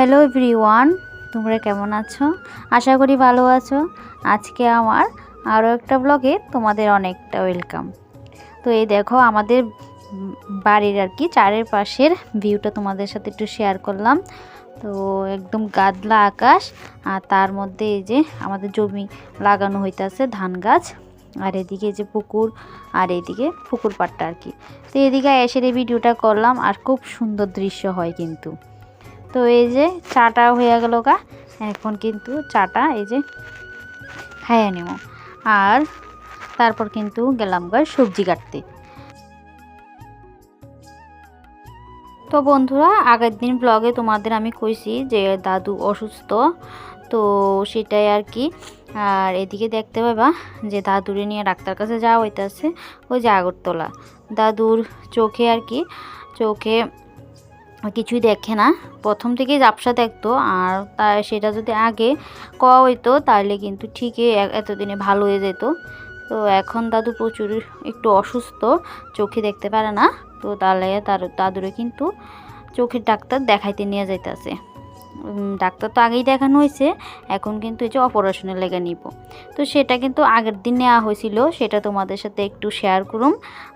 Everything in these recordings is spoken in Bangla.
হ্যালো এভরিওয়ান তোমরা কেমন আছো? আশা করি ভালো আছো। আজকে আমার আরও একটা ব্লগে তোমাদের অনেকটা ওয়েলকাম তো এই দেখো, আমাদের বাড়ির আর কি চারের পাশের ভিউটা তোমাদের সাথে একটু শেয়ার করলাম। তো একদম গাদলা আকাশ, আর তার মধ্যে এই যে আমাদের জমি লাগানো হইতাছে ধান গাছ, আর এদিকে যে পুকুর, আর এদিকে পুকুর পাড়টা আর কি। তো এদিকে এসে ভিডিওটা করলাম, আর খুব সুন্দর দৃশ্য হয় কিন্তু। তো এই যে চাটা হয়ে গেল গা। এখন কিন্তু চাটা এই যে খাইয়ে নেব। আর তারপর কিন্তু গেলাম গা সবজি কাটতে। তো বন্ধুরা, আগের দিন ব্লগে তোমাদের আমি কইছি যে দাদু অসুস্থ, তো সেটাই আর কি। আর এদিকে দেখতে পাবা যে দাদুরে নিয়ে ডাক্তার কাছে যাওয়া হইতেছে, ওই যে আগরতলা। দাদুর চোখে আর কি, চোখে কিছুই দেখে না। প্রথম থেকেই জাপসা দেখতো, আর তা সেটা যদি আগে কওয়া হইতো তাহলে কিন্তু ঠিকই এতদিনে ভালো হয়ে যেত। তো এখন দাদু প্রচুর একটু অসুস্থ, চোখে দেখতে পারে না। তো তাহলে তার, দাদুরে কিন্তু চোখের ডাক্তার দেখাইতে নিয়ে যাইতেছে। ডাক্তার তো আগেই দেখানো হয়েছে এখন কিন্তু এই যে অপারেশনের লেগে নিব। তো সেটা কিন্তু আগের দিন নেওয়া হয়েছিল সেটা তোমাদের সাথে একটু শেয়ার করুম,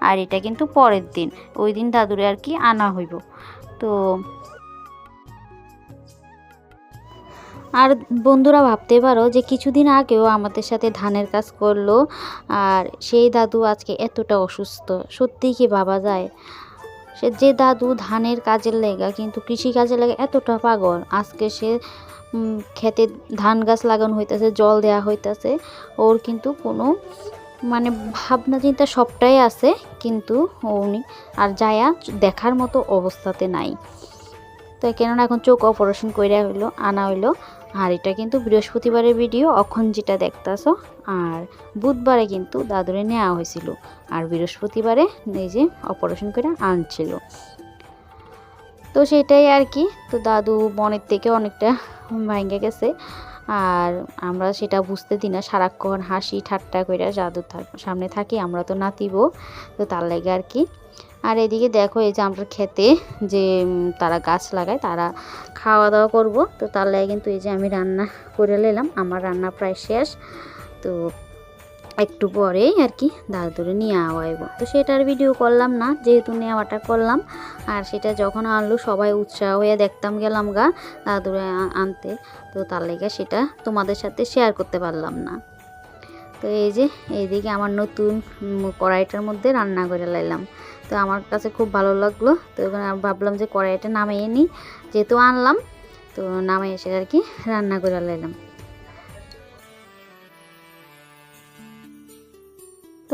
আর এটা কিন্তু পরের দিন। ওই দিন দাদুরে আর কি আনা হইব। তো আর বন্ধুরা ভাবতে পারো যে কিছুদিন আগেও আমাদের সাথে ধানের কাজ করল, আর সেই দাদু আজকে এতটা অসুস্থ। সত্যিই কি ভাবা যায়? সে যে দাদু ধানের কাজের লেগা, কিন্তু কৃষি কাজের লেগে এতটা পাগল। আজকে সে খেতে ধান গাছ লাগানো হইতেছে, জল দেওয়া হইতেছে। ওর কিন্তু কোনো মানে ভাবনা চিন্তা সবটাই আছে, কিন্তু উনি আর যায়া দেখার মতো অবস্থাতে নাই। তো কেননা এখন চোখ অপারেশন কইরা হইল, আনা হইল, আর এটা কিন্তু বৃহস্পতিবারের ভিডিও এখন যেটা দেখতাছো, আর বুধবারে কিন্তু দাদুরে নেওয়া হয়েছিল আর বৃহস্পতিবারে এই যে অপারেশন করে আনছিল। তো সেটাই আর কি, তো দাদু মনের থেকে অনেকটা ভেঙে গেছে। আর আমরা সেটা বুঝতে দিই না। সারাক্ষণ হাসি ঠাট্টা করে জাদুর সামনে থাকি, আমরা তো নাতিব। তো তার লাগে আর কি। আর এদিকে দেখো, এই যে আমরা খেতে যে তারা গাছ লাগায়, তারা খাওয়া দাওয়া করব। তো তার লাগে কিন্তু এই যে আমি রান্না করে নিলাম, আমার রান্না প্রায় শেষ। তো একটু পরেই আর কি দাদুরে নিয়ে আওয়াইব। তো সেটার ভিডিও করলাম না, যেহেতু নেওয়াটা করলাম। আর সেটা যখন আনলো, সবাই উৎসাহ হয়ে দেখতাম গেলাম গা দাদুরে আ- আনতে। তো তার লেগে সেটা তোমাদের সাথে শেয়ার করতে পারলাম না। তো এই যে, এইদিকে আমার নতুন কড়াইটার মধ্যে রান্না করে লাইলাম তো আমার কাছে খুব ভালো লাগল। তো ভাবলাম যে কড়াইটা নামিয়ে নিই। যেহেতু আনলাম, তো নামে এসে আর কি রান্না করে লাইলাম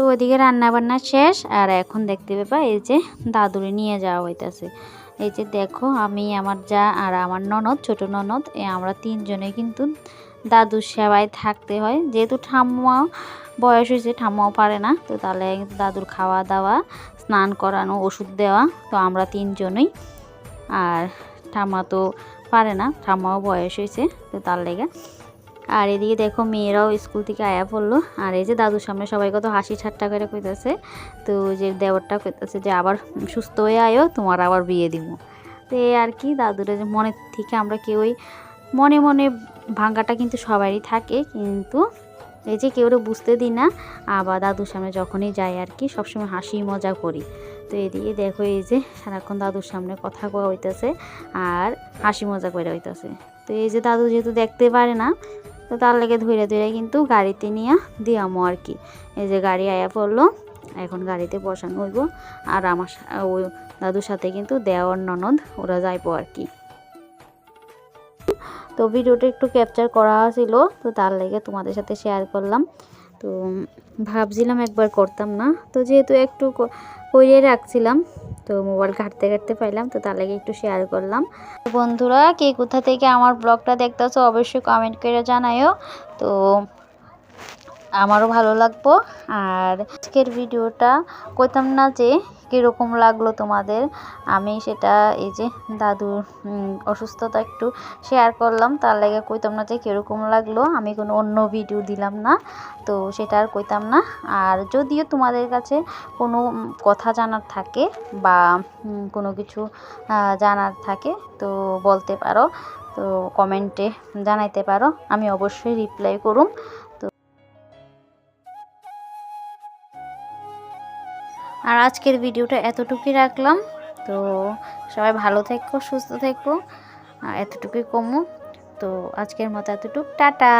তো ওইদিকে রান্না বান্না শেষ, আর এখন দেখতে পাবা এই যে দাদুরে নিয়ে যাওয়া হইতাছে। এই যে দেখো, আমি, আমার যা আর আমার ননদ, ছোট ননদ, এ আমরা তিনজনে কিন্তু দাদুর সেবায় থাকতে হয়। যেহেতু ঠাম্মা বয়স হয়েছে, ঠাম্মাও পারে না, তো তাহলে দাদুর খাওয়া দাওয়া স্নান করানো, ওষুধ দেওয়া, তো আমরা তিনজনই। আর ঠাম্মা তো পারে না, ঠাম্মাও বয়স হয়েছে, তো তার লেগে আর এদিকে দেখো মেয়েরাও স্কুল থেকে আয়া পড়ল। আর এই যে দাদুর সামনে সবাই কত হাসি ঠাট্টা করে কইতাছে। তো যে দেবরটা কইতাছে যে, আবার সুস্থ হয়ে আয়ো, তোমার আবার বিয়ে দিব তো আর কি দাদুরে মনের থেকে আমরা কেউই, মনে মনে ভাঙ্গাটা কিন্তু সবারই থাকে। কিন্তু এই যে কেউ বুঝতে দিই না, আবার দাদুর সামনে যখনই যাই আর কি, সবসময় হাসি মজা করি। তো এদিকে দেখো এই যে সারাক্ষণ দাদুর সামনে কথা কওয়া হইতাছে, আর হাসি মজা করে হইতাছে। তো এই যে দাদু যেহেতু দেখতে পারে না তো তার লেগে ধরে ধরে কিন্তু গাড়িতে নিয়ে দিয়ামো আর কি। এই যে গাড়ি আয়া পড়ল, এখন গাড়িতে বসানো হইব। আর আমার ওই দাদুর সাথে কিন্তু দেওয়ার ননদ, ওরা যাইবো আর কি। তো ভিডিওটা একটু ক্যাপচার করা ছিল, তো তার লেগে তোমাদের সাথে শেয়ার করলাম। তো ভাবছিলাম একবার করতাম না। তো যেহেতু একটু করিয়ে রাখছিলাম তো মোবাইল ঘাটতে ঘাটতে পাইলাম, তো তার লাগে একটু শেয়ার করলাম। বন্ধুরা, কে কোথা থেকে আমার ব্লগটা দেখতেছো, অবশ্যই কমেন্ট করে জানাইও। তো আমারও ভালো লাগবো। আর আজকের ভিডিওটা কইতাম না যে কীরকম লাগল তোমাদের। আমি সেটা এই যে দাদুর অসুস্থতা একটু শেয়ার করলাম, তার লাগে কইতাম না যে কীরকম লাগল। আমি কোনো অন্য ভিডিও দিলাম না, তো সেটা আর কইতাম না। আর যদিও তোমাদের কাছে কোনো কথা জানার থাকে বা কোনো কিছু জানার থাকে, তো বলতে পারো, তো কমেন্টে জানাইতে পারো। আমি অবশ্যই রিপ্লাই করুম। আর আজকের ভিডিওটা এতটুকুই রাখলাম। তো সবাই ভালো থেকো, সুস্থ থেকো, আর এতটুকুই কমো তো আজকের মতো এতটুকু। টাটা!